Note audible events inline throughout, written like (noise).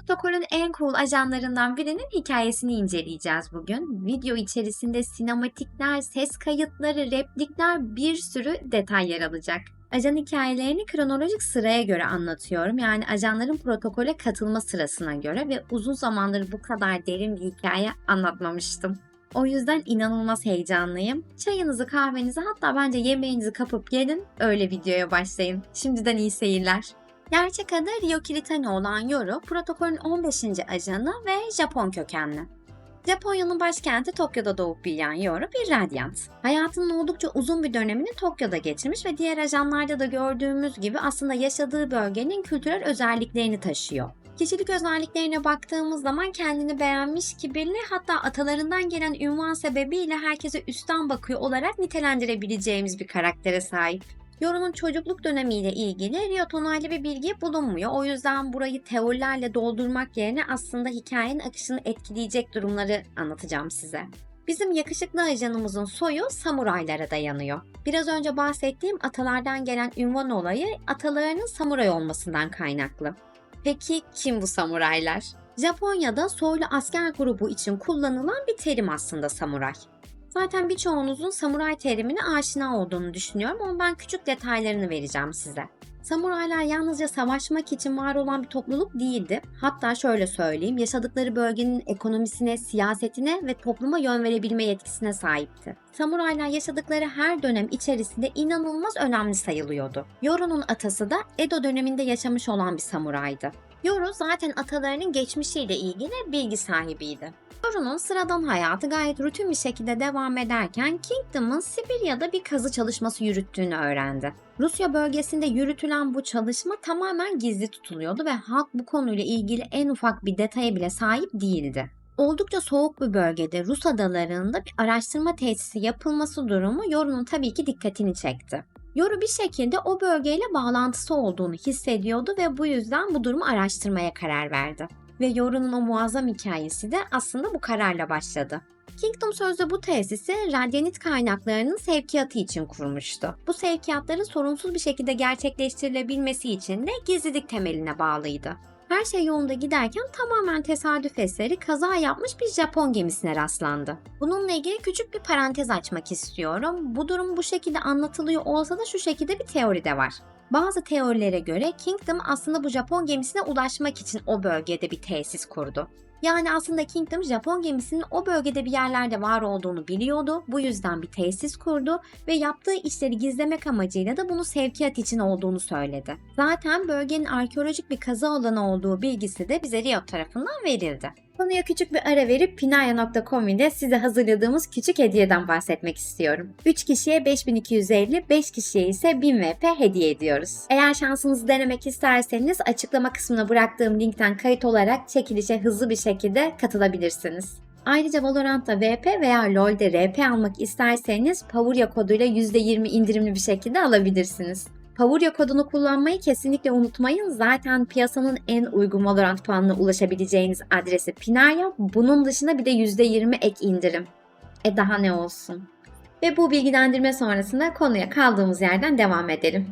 Protokolün en cool ajanlarından birinin hikayesini inceleyeceğiz bugün. Video içerisinde sinematikler, ses kayıtları, replikler bir sürü detay yer alacak. Ajan hikayelerini kronolojik sıraya göre anlatıyorum. Yani ajanların protokole katılma sırasına göre ve uzun zamandır bu kadar derin bir hikaye anlatmamıştım. O yüzden inanılmaz heyecanlıyım. Çayınızı, kahvenizi hatta bence yemeğinizi kapıp gelin öyle videoya başlayın. Şimdiden iyi seyirler. Gerçek adı Ryo Kiritani olan Yoru, protokolün 15. ajanı ve Japon kökenli. Japonya'nın başkenti Tokyo'da doğup büyüyen Yoru bir radyant. Hayatının oldukça uzun bir dönemini Tokyo'da geçirmiş ve diğer ajanlarda da gördüğümüz gibi aslında yaşadığı bölgenin kültürel özelliklerini taşıyor. Kişilik özelliklerine baktığımız zaman kendini beğenmiş, kibirli hatta atalarından gelen ünvan sebebiyle herkese üstten bakıyor olarak nitelendirebileceğimiz bir karaktere sahip. Yoru'nun çocukluk dönemiyle ilgili Riot onaylı bir bilgi bulunmuyor. O yüzden burayı teorilerle doldurmak yerine aslında hikayenin akışını etkileyecek durumları anlatacağım size. Bizim yakışıklı ajanımızın soyu samuraylara dayanıyor. Biraz önce bahsettiğim atalardan gelen ünvan olayı atalarının samuray olmasından kaynaklı. Peki kim bu samuraylar? Japonya'da soylu asker grubu için kullanılan bir terim aslında samuray. Zaten birçoğunuzun samuray terimine aşina olduğunu düşünüyorum ama ben küçük detaylarını vereceğim size. Samuraylar yalnızca savaşmak için var olan bir topluluk değildi. Hatta şöyle söyleyeyim, yaşadıkları bölgenin ekonomisine, siyasetine ve topluma yön verebilme yetkisine sahipti. Samuraylar yaşadıkları her dönem içerisinde inanılmaz önemli sayılıyordu. Yoru'nun atası da Edo döneminde yaşamış olan bir samuraydı. Yoru zaten atalarının geçmişiyle ilgili bilgi sahibiydi. Yoru'nun sıradan hayatı gayet rutin bir şekilde devam ederken Kingdom'ın Sibirya'da bir kazı çalışması yürüttüğünü öğrendi. Rusya bölgesinde yürütülen bu çalışma tamamen gizli tutuluyordu ve halk bu konuyla ilgili en ufak bir detaya bile sahip değildi. Oldukça soğuk bir bölgede Rus adalarında bir araştırma tesisi yapılması durumu Yoru'nun tabii ki dikkatini çekti. Yoru bir şekilde o bölgeyle bağlantısı olduğunu hissediyordu ve bu yüzden bu durumu araştırmaya karar verdi. Ve Yoru'nun o muazzam hikayesi de aslında bu kararla başladı. Kingdom sözde bu tesisi radyanit kaynaklarının sevkiyatı için kurmuştu. Bu sevkiyatların sorunsuz bir şekilde gerçekleştirilebilmesi için de gizlilik temeline bağlıydı. Her şey yolunda giderken tamamen tesadüf eseri kaza yapmış bir Japon gemisine rastlandı. Bununla ilgili küçük bir parantez açmak istiyorum. Bu durum bu şekilde anlatılıyor olsa da şu şekilde bir teori de var. Bazı teorilere göre Kingdom aslında bu Japon gemisine ulaşmak için o bölgede bir tesis kurdu. Yani aslında Kingdom Japon gemisinin o bölgede bir yerlerde var olduğunu biliyordu. Bu yüzden bir tesis kurdu ve yaptığı işleri gizlemek amacıyla da bunu sevkiyat için olduğunu söyledi. Zaten bölgenin arkeolojik bir kazı alanı olduğu bilgisi de bize Riot tarafından verildi. Konuya küçük bir ara verip pinaya.com ile size hazırladığımız küçük hediyeden bahsetmek istiyorum. 3 kişiye 5250, 5 kişiye ise 1000 VP hediye ediyoruz. Eğer şansınızı denemek isterseniz açıklama kısmına bıraktığım linkten kayıt olarak çekilişe hızlı bir şekilde katılabilirsiniz. Ayrıca Valorant'ta VP veya LoL'de RP almak isterseniz Pavurya koduyla %20 indirimli bir şekilde alabilirsiniz. Pavurya kodunu kullanmayı kesinlikle unutmayın. Zaten piyasanın en uygun Valorant puanına ulaşabileceğiniz adresi Pinaya. Bunun dışında bir de %20 ek indirim. E daha ne olsun. Ve bu bilgilendirme sonrasında konuya kaldığımız yerden devam edelim.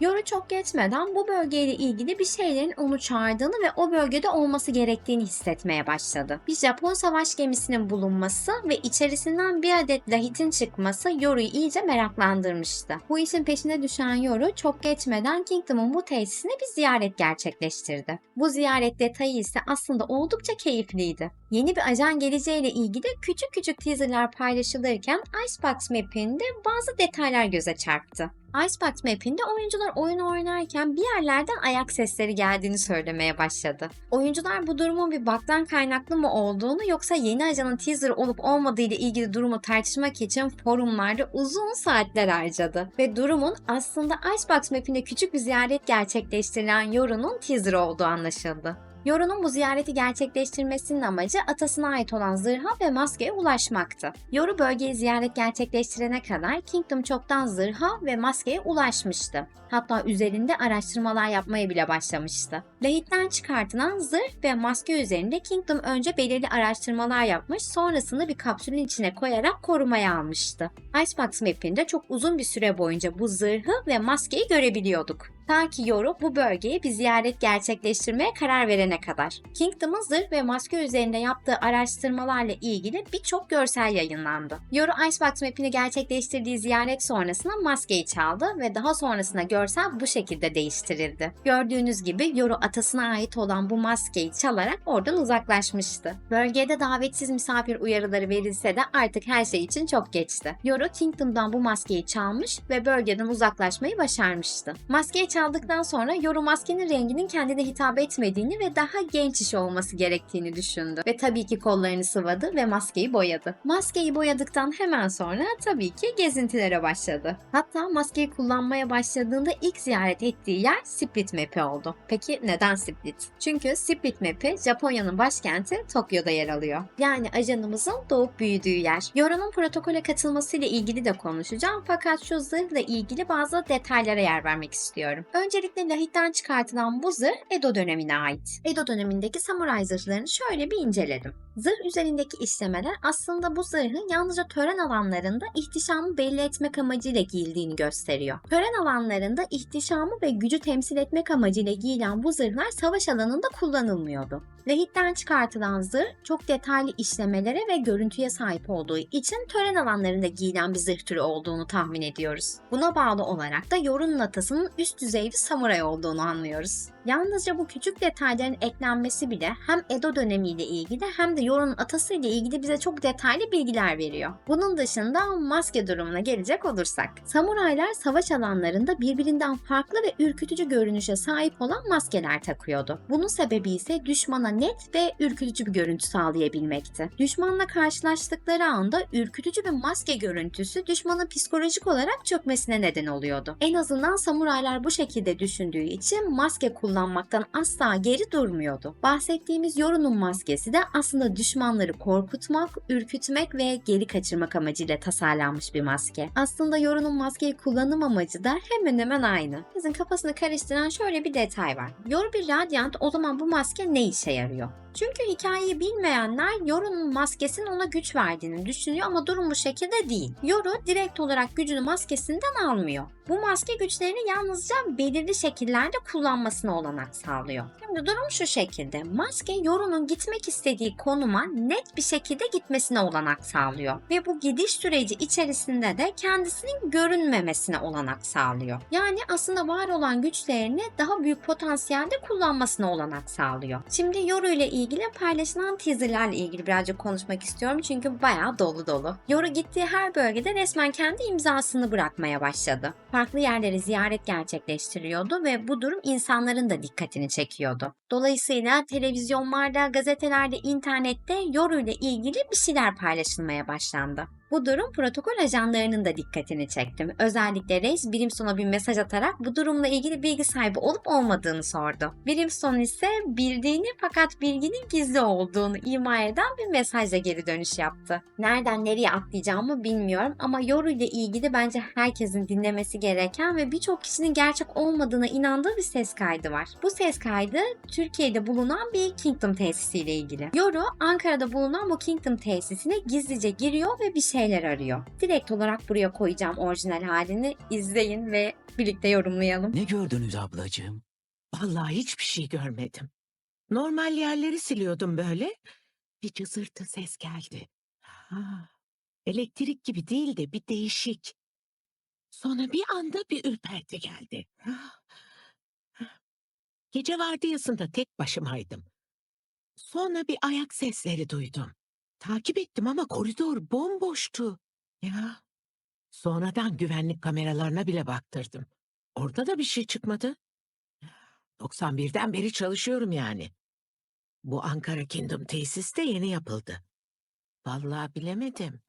Yoru çok geçmeden bu bölgeyle ilgili bir şeylerin onu çağırdığını ve o bölgede olması gerektiğini hissetmeye başladı. Bir Japon savaş gemisinin bulunması ve içerisinden bir adet lahitin çıkması Yoru'yu iyice meraklandırmıştı. Bu işin peşine düşen Yoru çok geçmeden Kingdom'un bu tesisine bir ziyaret gerçekleştirdi. Bu ziyaret detayı ise aslında oldukça keyifliydi. Yeni bir ajan geleceğiyle ilgili küçük küçük teaserlar paylaşılırken Icebox Map'inde bazı detaylar göze çarptı. Icebox Map'inde oyuncular oyun oynarken bir yerlerden ayak sesleri geldiğini söylemeye başladı. Oyuncular bu durumun bir bug'dan kaynaklı mı olduğunu yoksa yeni ajanın teaser olup olmadığı ile ilgili durumu tartışmak için forumlarda uzun saatler harcadı. Ve durumun aslında Icebox Map'inde küçük bir ziyaret gerçekleştirilen Yoru'nun teaser olduğu anlaşıldı. Yoru'nun bu ziyareti gerçekleştirmesinin amacı atasına ait olan zırha ve maskeye ulaşmaktı. Yoru bölgeyi ziyaret gerçekleştirene kadar Kingdom çoktan zırha ve maskeye ulaşmıştı. Hatta üzerinde araştırmalar yapmaya bile başlamıştı. Lahit'ten çıkartılan zırh ve maske üzerinde Kingdom önce belirli araştırmalar yapmış, sonrasında bir kapsülün içine koyarak korumaya almıştı. Icebox Map'inde çok uzun bir süre boyunca bu zırhı ve maskeyi görebiliyorduk. Ta ki Yoru bu bölgeye bir ziyaret gerçekleştirmeye karar verene kadar. Kingdom'un zırh ve maske üzerinde yaptığı araştırmalarla ilgili birçok görsel yayınlandı. Yoru Icebox map'ini gerçekleştirdiği ziyaret sonrasında maskeyi çaldı ve daha sonrasında görsel bu şekilde değiştirildi. Gördüğünüz gibi Yoru atasına ait olan bu maskeyi çalarak oradan uzaklaşmıştı. Bölgede davetsiz misafir uyarıları verilse de artık her şey için çok geçti. Yoru Kingdom'dan bu maskeyi çalmış ve bölgeden uzaklaşmayı başarmıştı. Maskeyi çaldıktan sonra Yoru maskenin renginin kendine hitap etmediğini ve daha genç iş olması gerektiğini düşündü. Ve tabii ki kollarını sıvadı ve maskeyi boyadı. Maskeyi boyadıktan hemen sonra tabii ki gezintilere başladı. Hatta maskeyi kullanmaya başladığında ilk ziyaret ettiği yer Split Map'i oldu. Peki neden Split? Çünkü Split Map'i Japonya'nın başkenti Tokyo'da yer alıyor. Yani ajanımızın doğup büyüdüğü yer. Yoru'nun protokole katılmasıyla ilgili de konuşacağım fakat şu zırhla ilgili bazı detaylara yer vermek istiyorum. Öncelikle lahitten çıkartılan bu zırh Edo dönemine ait. Edo dönemindeki samuray zırhlarını şöyle bir inceledim. Zırh üzerindeki işlemeler aslında bu zırhın yalnızca tören alanlarında ihtişamı belli etmek amacıyla giyildiğini gösteriyor. Tören alanlarında ihtişamı ve gücü temsil etmek amacıyla giyilen bu zırhlar savaş alanında kullanılmıyordu. Lahitten çıkartılan zırh çok detaylı işlemelere ve görüntüye sahip olduğu için tören alanlarında giyilen bir zırh türü olduğunu tahmin ediyoruz. Buna bağlı olarak da Yorun'un atasının üst düzey bir samuray olduğunu anlıyoruz. Yalnızca bu küçük detayların eklenmesi bile hem Edo dönemiyle ilgili hem de Yorun'un atası ile ilgili bize çok detaylı bilgiler veriyor. Bunun dışında maske durumuna gelecek olursak. Samuraylar savaş alanlarında birbirinden farklı ve ürkütücü görünüşe sahip olan maskeler takıyordu. Bunun sebebi ise düşmana net ve ürkütücü bir görüntü sağlayabilmekti. Düşmanla karşılaştıkları anda ürkütücü bir maske görüntüsü düşmanın psikolojik olarak çökmesine neden oluyordu. En azından samuraylar bu şekilde düşündüğü için maske kullanmaktan asla geri durmuyordu. Bahsettiğimiz Yoru'nun maskesi de aslında düşmanları korkutmak, ürkütmek ve geri kaçırmak amacıyla tasarlanmış bir maske. Aslında Yoru'nun maskeyi kullanım amacı da hemen hemen aynı. Kızın kafasını karıştıran şöyle bir detay var. Yoru bir radyant o zaman bu maske ne işe yarıyor? diario. Çünkü hikayeyi bilmeyenler Yoru'nun maskesinin ona güç verdiğini düşünüyor ama durum bu şekilde değil. Yoru direkt olarak gücünü maskesinden almıyor. Bu maske güçlerini yalnızca belirli şekillerde kullanmasına olanak sağlıyor. Şimdi durum şu şekilde. Maske Yoru'nun gitmek istediği konuma net bir şekilde gitmesine olanak sağlıyor. Ve bu gidiş süreci içerisinde de kendisinin görünmemesine olanak sağlıyor. Yani aslında var olan güçlerini daha büyük potansiyelde kullanmasına olanak sağlıyor. Şimdi Yoru ile ilgili paylaşılan teaserlerle ilgili birazcık konuşmak istiyorum çünkü bayağı dolu dolu. Yoru gittiği her bölgede resmen kendi imzasını bırakmaya başladı. Farklı yerleri ziyaret gerçekleştiriyordu ve bu durum insanların da dikkatini çekiyordu. Dolayısıyla televizyonlarda, gazetelerde, internette Yoru ile ilgili bir şeyler paylaşılmaya başlandı. Bu durum protokol ajanlarının da dikkatini çekti. Özellikle Reis Brimstone'a bir mesaj atarak bu durumla ilgili bilgi sahibi olup olmadığını sordu. Brimstone ise bildiğini fakat bilginin gizli olduğunu ima eden bir mesajla geri dönüş yaptı. Nereden nereye atlayacağımı bilmiyorum ama Yoru ile ilgili bence herkesin dinlemesi gereken ve birçok kişinin gerçek olmadığına inandığı bir ses kaydı var. Bu ses kaydı Türkiye'de bulunan bir Kingdom tesisiyle ilgili. Yoru Ankara'da bulunan bu Kingdom tesisine gizlice giriyor ve bir şeyler arıyor. Direkt olarak buraya koyacağım orijinal halini. İzleyin ve birlikte yorumlayalım. Ne gördünüz ablacığım? Vallahi hiçbir şey görmedim. Normal yerleri siliyordum böyle. Bir cızırtı ses geldi. Ha, elektrik gibi değil de bir değişik. Sonra bir anda bir ürperti geldi. Gece vardiyasında tek başımaydım. Sonra bir ayak sesleri duydum. Takip ettim ama koridor bomboştu. Ya. Sonradan güvenlik kameralarına bile baktırdım. Orada da bir şey çıkmadı. 91'den beri çalışıyorum yani. Bu Ankara Kingdom tesis de yeni yapıldı. Vallahi bilemedim.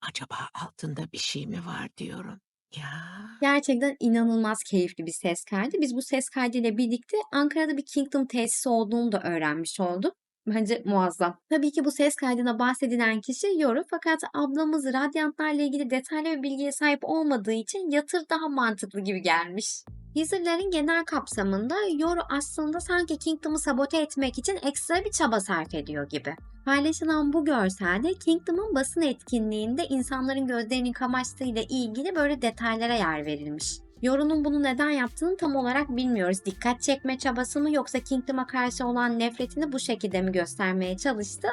Acaba altında bir şey mi var diyorum. Ya. Gerçekten inanılmaz keyifli bir ses kaydı. Biz bu ses kaydıyla birlikte Ankara'da bir Kingdom tesisi olduğunu da öğrenmiş olduk. Bence muazzam. Tabii ki bu ses kaydına bahsedilen kişi Yoru fakat ablamız radyantlarla ilgili detaylı bir bilgiye sahip olmadığı için yatır daha mantıklı gibi gelmiş. Teaserlerin genel kapsamında Yoru aslında sanki Kingdom'u sabote etmek için ekstra bir çaba sarf ediyor gibi. Paylaşılan bu görselde Kingdom'un basın etkinliğinde insanların gözlerinin kamaştığıyla ilgili böyle detaylara yer verilmiş. Yoru'nun bunu neden yaptığını tam olarak bilmiyoruz. Dikkat çekme çabası mı yoksa Kingdom'a karşı olan nefretini bu şekilde mi göstermeye çalıştı?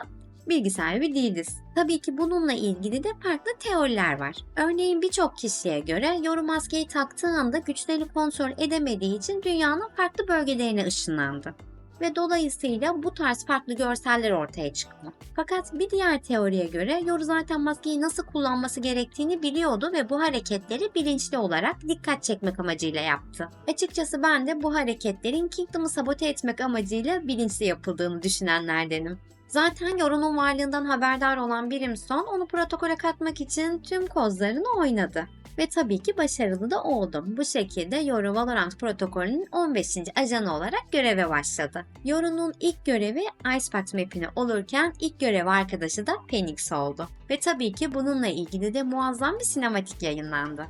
Bilgi sahibi değiliz. Tabii ki bununla ilgili de farklı teoriler var. Örneğin birçok kişiye göre Yoru maskeyi taktığı anda güçlerini kontrol edemediği için dünyanın farklı bölgelerine ışınlandı ve dolayısıyla bu tarz farklı görseller ortaya çıktı. Fakat bir diğer teoriye göre Yoru zaten maskeyi nasıl kullanması gerektiğini biliyordu ve bu hareketleri bilinçli olarak dikkat çekmek amacıyla yaptı. Açıkçası ben de bu hareketlerin Kingdom'u sabote etmek amacıyla bilinçli yapıldığını düşünenlerdenim. Zaten Yoru'nun varlığından haberdar olan Brimstone onu protokole katmak için tüm kozlarını oynadı. Ve tabii ki başarılı da oldu. Bu şekilde Yoru Valorant protokolünün 15. ajanı olarak göreve başladı. Yoru'nun ilk görevi Icebox map'ine olurken ilk görev arkadaşı da Phoenix oldu. Ve tabii ki bununla ilgili de muazzam bir sinematik yayınlandı.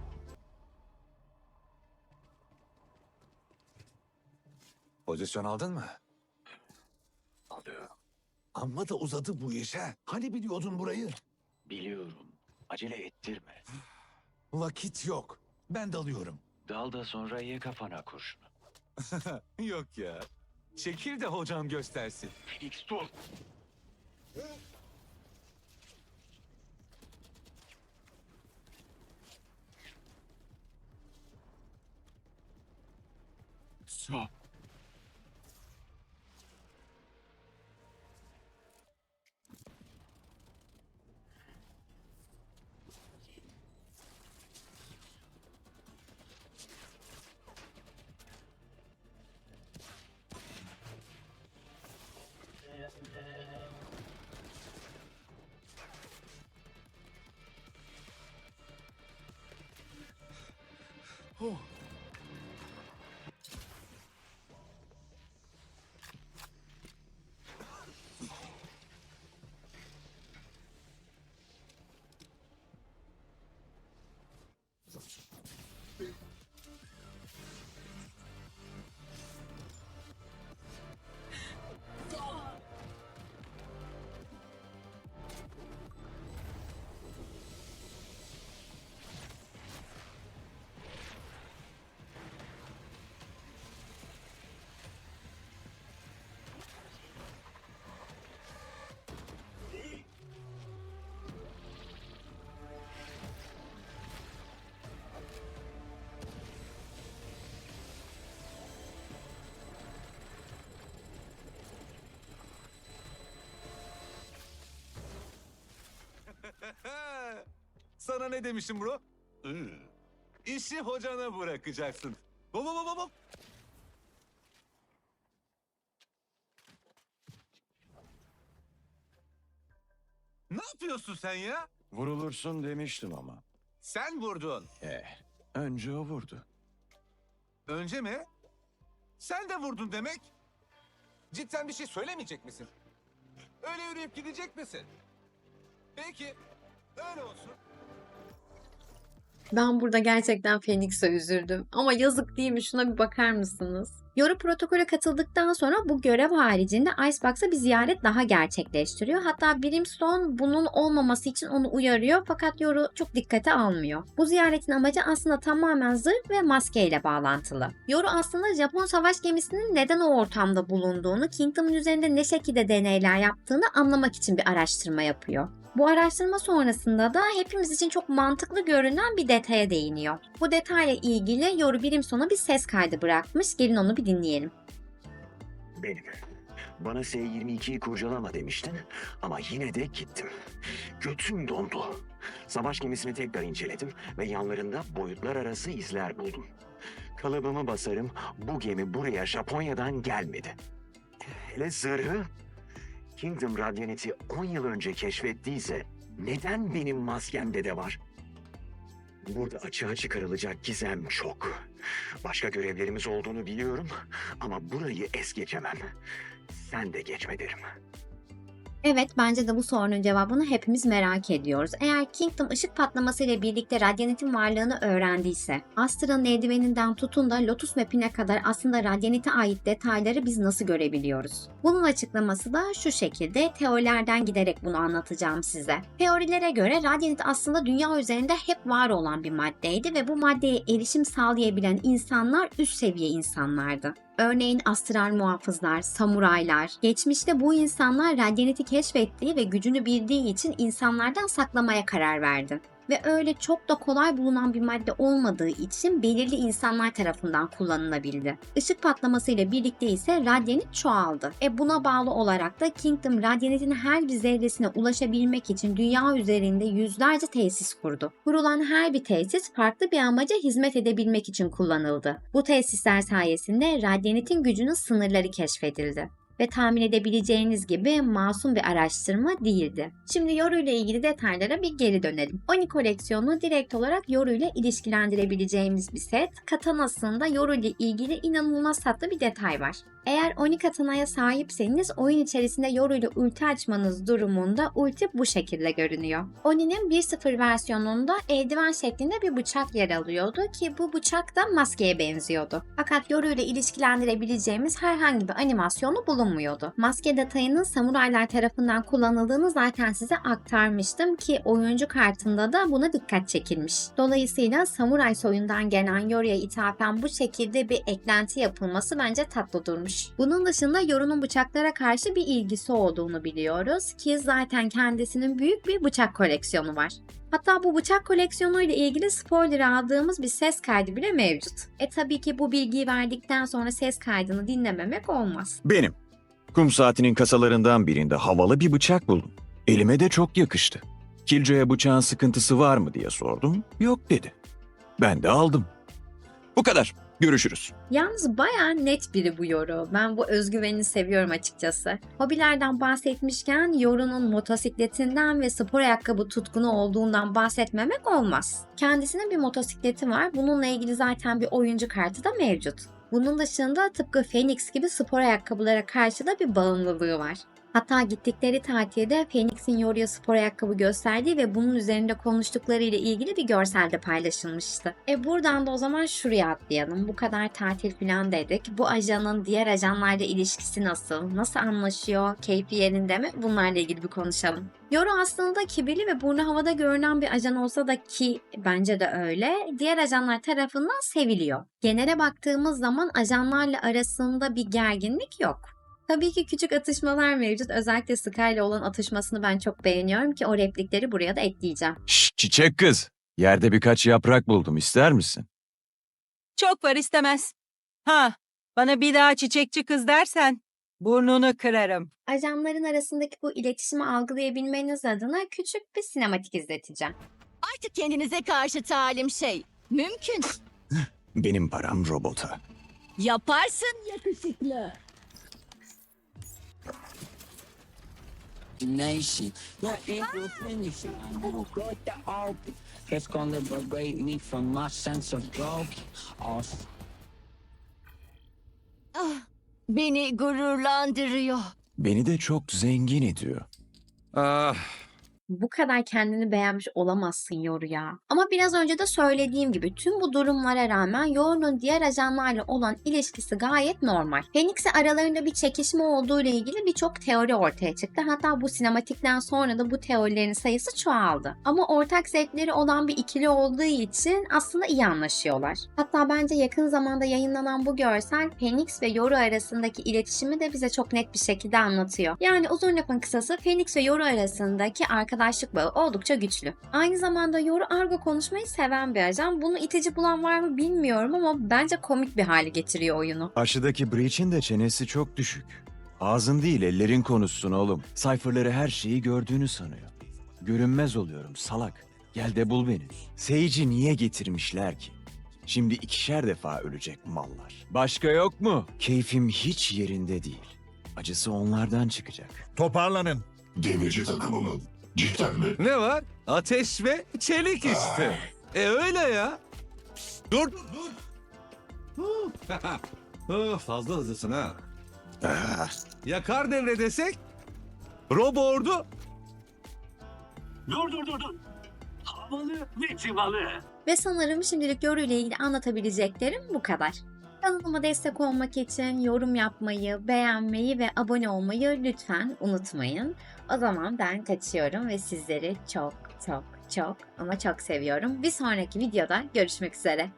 Pozisyon aldın mı? Alıyorum. Amma da uzadı bu iş ha. Hani biliyordun burayı? Biliyorum. Acele ettirme. Vakit yok. Ben dalıyorum. Dal da sonra ye kafana kurşunu. (laughs) yok ya. Çekil de hocam göstersin. Felix dur. Oh. (laughs) Sana ne demişim bro? İşi hocana bırakacaksın. Hop hop hop hop. Ne yapıyorsun sen ya? Vurulursun demiştim ama. Sen vurdun. Eh, önce o vurdu. Önce mi? Sen de vurdun demek. Cidden bir şey söylemeyecek misin? Öyle yürüyüp gidecek misin? Peki, öyle olsun. Ben burada gerçekten Phoenix'e üzüldüm. Ama yazık değil mi? Şuna bir bakar mısınız? Yoru protokole katıldıktan sonra bu görev haricinde Icebox'a bir ziyaret daha gerçekleştiriyor. Hatta Brimstone bunun olmaması için onu uyarıyor fakat Yoru çok dikkate almıyor. Bu ziyaretin amacı aslında tamamen zırh ve maskeyle bağlantılı. Yoru aslında Japon savaş gemisinin neden o ortamda bulunduğunu, Kingdom'un üzerinde ne şekilde deneyler yaptığını anlamak için bir araştırma yapıyor. Bu araştırma sonrasında da hepimiz için çok mantıklı görünen bir detaya değiniyor. Bu detayla ilgili Yoru Brimstone'a bir ses kaydı bırakmış. Gelin onu bir dinleyelim. Benim. Bana S-22'yi kurcalama demiştin ama yine de gittim. Götüm dondu. Savaş gemisini tekrar inceledim ve yanlarında boyutlar arası izler buldum. Kalıbımı basarım bu gemi buraya Japonya'dan gelmedi. Hele zırhı Kingdom Radiant'i 10 yıl önce keşfettiyse neden benim maskemde de var? Burada açığa çıkarılacak gizem çok. Başka görevlerimiz olduğunu biliyorum ama burayı es geçemem. Sen de geçme derim. Evet, bence de bu sorunun cevabını hepimiz merak ediyoruz. Eğer Kingdom ışık patlaması ile birlikte Radiant'in varlığını öğrendiyse, Astra'nın eldiveninden tutun da Lotus Map'ine kadar aslında Radiant'e ait detayları biz nasıl görebiliyoruz? Bunun açıklaması da şu şekilde, teorilerden giderek bunu anlatacağım size. Teorilere göre Radiant aslında dünya üzerinde hep var olan bir maddeydi ve bu maddeye erişim sağlayabilen insanlar üst seviye insanlardı. Örneğin astral muhafızlar, samuraylar. Geçmişte bu insanlar radyaneti keşfettiği ve gücünü bildiği için insanlardan saklamaya karar verdi. Ve öyle çok da kolay bulunan bir madde olmadığı için belirli insanlar tarafından kullanılabildi. Işık patlaması ile birlikte ise radyanit çoğaldı. E buna bağlı olarak da Kingdom radyanitin her bir zerresine ulaşabilmek için dünya üzerinde yüzlerce tesis kurdu. Kurulan her bir tesis farklı bir amaca hizmet edebilmek için kullanıldı. Bu tesisler sayesinde radyanitin gücünün sınırları keşfedildi ve tahmin edebileceğiniz gibi masum bir araştırma değildi. Şimdi Yoru ile ilgili detaylara bir geri dönelim. Oni koleksiyonu direkt olarak Yoru ile ilişkilendirebileceğimiz bir set. Katanasında Yoru ile ilgili inanılmaz tatlı bir detay var. Eğer Oni katanaya sahipseniz oyun içerisinde Yoru ile ulti açmanız durumunda ulti bu şekilde görünüyor. Oni'nin 1.0 versiyonunda eldiven şeklinde bir bıçak yer alıyordu ki bu bıçak da maskeye benziyordu. Fakat Yoru ile ilişkilendirebileceğimiz herhangi bir animasyonu bulunmuyordu. Maske detayının samuraylar tarafından kullanıldığını zaten size aktarmıştım ki oyuncu kartında da buna dikkat çekilmiş. Dolayısıyla samuray soyundan gelen Yoru'ya ithafen bu şekilde bir eklenti yapılması bence tatlı durmuş. Bunun dışında Yoru'nun bıçaklara karşı bir ilgisi olduğunu biliyoruz ki zaten kendisinin büyük bir bıçak koleksiyonu var. Hatta bu bıçak koleksiyonu ile ilgili spoiler aldığımız bir ses kaydı bile mevcut. E tabii ki bu bilgiyi verdikten sonra ses kaydını dinlememek olmaz. Benim. Kum saatinin kasalarından birinde havalı bir bıçak buldum. Elime de çok yakıştı. Killjoy'a bıçağın sıkıntısı var mı diye sordum. Yok dedi. Ben de aldım. Bu kadar. Görüşürüz. Yalnız bayağı net biri bu Yoru. Ben bu özgüvenini seviyorum açıkçası. Hobilerden bahsetmişken Yoru'nun motosikletinden ve spor ayakkabı tutkunu olduğundan bahsetmemek olmaz. Kendisinin bir motosikleti var. Bununla ilgili zaten bir oyuncu kartı da mevcut. Bunun dışında tıpkı Phoenix gibi spor ayakkabılara karşı da bir bağımlılığı var. Hatta gittikleri tatilde Phoenix'in Yoru'ya spor ayakkabı gösterdiği ve bunun üzerinde konuştukları ile ilgili bir görsel de paylaşılmıştı. E buradan da o zaman şuraya atlayalım. Bu kadar tatil falan dedik. Bu ajanın diğer ajanlarla ilişkisi nasıl? Nasıl anlaşıyor? Keyfi yerinde mi? Bunlarla ilgili bir konuşalım. Yoru aslında kibirli ve burnu havada görünen bir ajan olsa da ki bence de öyle. Diğer ajanlar tarafından seviliyor. Genele baktığımız zaman ajanlarla arasında bir gerginlik yok. Tabii ki küçük atışmalar mevcut. Özellikle Sky ile olan atışmasını ben çok beğeniyorum ki o replikleri buraya da ekleyeceğim. Şşş çiçek kız. Yerde birkaç yaprak buldum. İster misin? Çok var istemez. Ha, bana bir daha çiçekçi kız dersen burnunu kırarım. Ajanların arasındaki bu iletişimi algılayabilmeniz adına küçük bir sinematik izleteceğim. Artık kendinize karşı talim şey. Mümkün. Benim param robota. Yaparsın yakışıklı. Nation. Your equal finish. Will go the open. It's gonna liberate me from my sense of broke. Awesome. Ah, beni gururlandırıyor. Beni de çok zengin ediyor. Ah, Bu kadar kendini beğenmiş olamazsın Yoru ya. Ama biraz önce de söylediğim gibi tüm bu durumlara rağmen Yoru'nun diğer ajanlarla olan ilişkisi gayet normal. Phoenix'e aralarında bir çekişme olduğu ile ilgili birçok teori ortaya çıktı. Hatta bu sinematikten sonra da bu teorilerin sayısı çoğaldı. Ama ortak zevkleri olan bir ikili olduğu için aslında iyi anlaşıyorlar. Hatta bence yakın zamanda yayınlanan bu görsel Phoenix ve Yoru arasındaki iletişimi de bize çok net bir şekilde anlatıyor. Yani uzun lafın kısası Phoenix ve Yoru arasındaki arkadaşlık bağı oldukça güçlü. Aynı zamanda Yoru argo konuşmayı seven bir ajan. Bunu itici bulan var mı bilmiyorum ama bence komik bir hale getiriyor oyunu. karşıdaki Breach'in de çenesi çok düşük. Ağzın değil ellerin konuşsun oğlum. Cypher'ları her şeyi gördüğünü sanıyor. Görünmez oluyorum salak. Gel de bul beni. Sage'i niye getirmişler ki? Şimdi ikişer defa ölecek mallar. Başka yok mu? Keyfim hiç yerinde değil. Acısı onlardan çıkacak. Toparlanın. Demirci takımımın. Cidden mi? Ne var? Ateş ve çelik işte. E öyle ya. Dur. Dur. Hı, (laughs) Fazla hızlısın ha. Ah, Ya kar devre desek? Robo Ordu? Dur dur dur dur. Havalı ve civalı. Ve sanırım şimdilik Yoru ile ilgili anlatabileceklerim bu kadar. Kanalıma destek olmak için yorum yapmayı, beğenmeyi ve abone olmayı lütfen unutmayın. O zaman ben kaçıyorum ve sizleri çok çok çok ama çok seviyorum. Bir sonraki videoda görüşmek üzere.